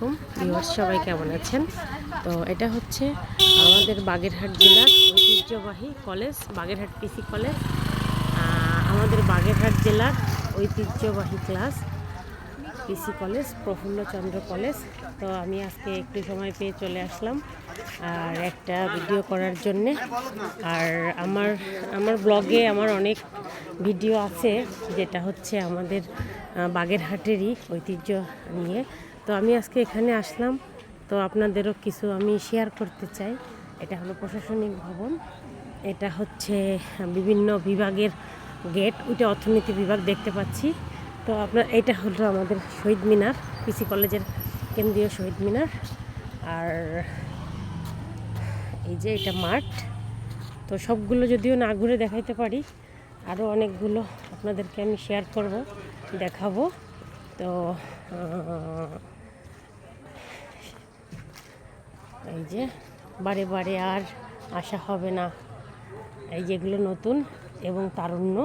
আলাইকুম। ভিউয়ার্স, সবাই কেমন আছেন? তো এটা হচ্ছে আমাদের বাগেরহাট জেলার ঐতিহ্যবাহী কলেজ, বাগেরহাট পিসি কলেজ। আমাদের বাগেরহাট জেলার ঐতিহ্যবাহী ক্লাস পিসি কলেজ, প্রফুল্লচন্দ্র কলেজ। তো আমি আজকে একটু সময় পেয়ে চলে আসলাম আর একটা ভিডিও করার জন্যে। আর আমার আমার ব্লগে আমার অনেক ভিডিও আছে, যেটা হচ্ছে আমাদের বাগেরহাটেরই ঐতিহ্য নিয়ে। তো আমি আজকে এখানে আসলাম। তো আপনাদেরও কিছু আমি শেয়ার করতে চাই। এটা হলো প্রশাসনিক ভবন। এটা হচ্ছে বিভিন্ন বিভাগের গেট। ওইটা অর্থনীতি বিভাগ দেখতে পাচ্ছি। তো আপনার, এটা হলো আমাদের শহীদ মিনার, পিসি কলেজের কেন্দ্রীয় শহীদ মিনার। আর এই যে এটা মাঠ। তো সবগুলো যদিও না ঘুরে দেখাইতে পারি আরও অনেকগুলো আপনাদেরকে আমি শেয়ার করব, দেখাবো। তো আহ, এই যে বারে বারে আর আসা হবে না। এই যেগুলো নতুন এবং তারুণ্য।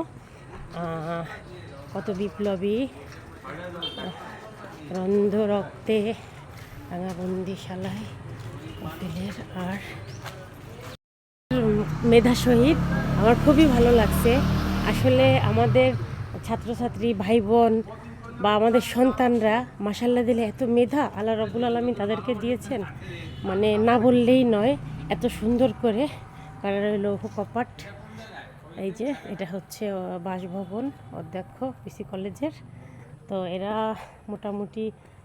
কত বিপ্লবী। রন্ধ রক্তে রাঙা বন্দিশালায় কপিলের আর মেধা শহীদ আমার খুবই ভালো লাগছে। আসলে আমাদের ছাত্রছাত্রী, ভাই বোন বা আমাদের সন্তানরা মাসাল্লা দিলে এত মেধা আল্লাহ রবুল আলমী তাদেরকে দিয়েছেন। মানে না বললেই নয়, এত সুন্দর করে। কারার লৌহ কপাট, এই যে এটা হচ্ছে বাসভবন, অধ্যক্ষ, পিসি কলেজের। তো এরা মোটামুটি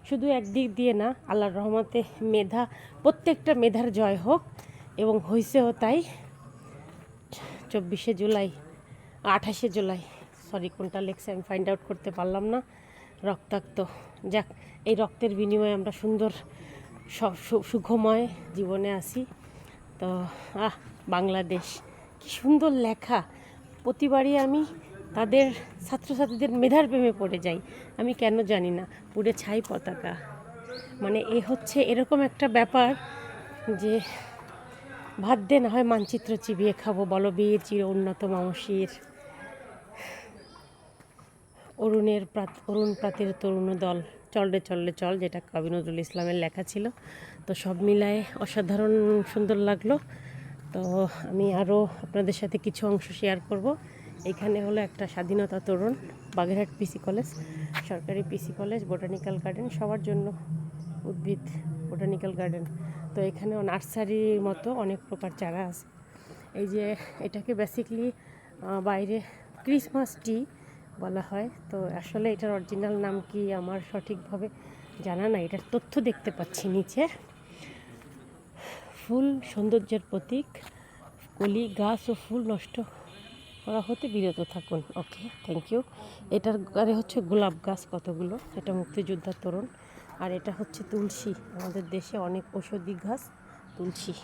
শুধু একদিক দিয়ে না, আল্লাহর রহমতে মেধা, প্রত্যেকটা মেধার জয় হোক। এবং হয়েছেও তাই, চব্বিশে জুলাই, আঠাশে জুলাই, সরি কোনটা লেখছে আমি ফাইন্ড আউট করতে পারলাম না। রক্তাক্ত। যাক, এই রক্তের বিনিময়ে আমরা সুন্দর সুখময় জীবনে আসি তো, আহ, বাংলাদেশ, কি সুন্দর লেখা। প্রতিবারই আমি তাদের ছাত্রছাত্রীদের মেধার প্রেমে পড়ে যাই। আমি কেন জানি না, পুড়ে ছাই পতাকা। মানে এ হচ্ছে এরকম একটা ব্যাপার যে ভাত দে না হয় মানচিত্র চিবিয়ে খাব বলবীর চির উন্নত মামসির অরুণের অরুণ প্রাতের তরুণ দল চলরে চলরে চল যেটা কবি নজরুল ইসলামের লেখা ছিল। তো সব মিলায়ে অসাধারণ সুন্দর লাগল। তো আমি আরও আপনাদের সাথে কিছু অংশ শেয়ার করব। এখানে হলো একটা স্বাধীনতা তরুণ, বাগেরহাট পিসি কলেজ সরকারি পিসি কলেজ বোটানিক্যাল গার্ডেন সবার জন্য উদ্ভিদ বোটানিক্যাল গার্ডেন তো এখানেও নার্সারির মতো অনেক প্রকার চারা আছে। এই যে এটাকে বেসিকলি বাইরে ক্রিসমাস টি বলা হয়। তো আসলে এটার অরিজিনাল নাম কি আমার সঠিকভাবে জানা না এটার তথ্য দেখতে পাচ্ছি নিচে। ফুল সৌন্দর্যের প্রতীক। কলি, গাছ ও ফুল নষ্ট করা হতে বিরত থাকুন। ওকে থ্যাংক ইউ এটার গায়ে হচ্ছে গোলাপ গাছ কতগুলো? এটা মুক্তিযোদ্ধার তরুণ। আর এটা হচ্ছে তুলসী। আমাদের দেশে অনেক ঔষধি গাছ তুলসী।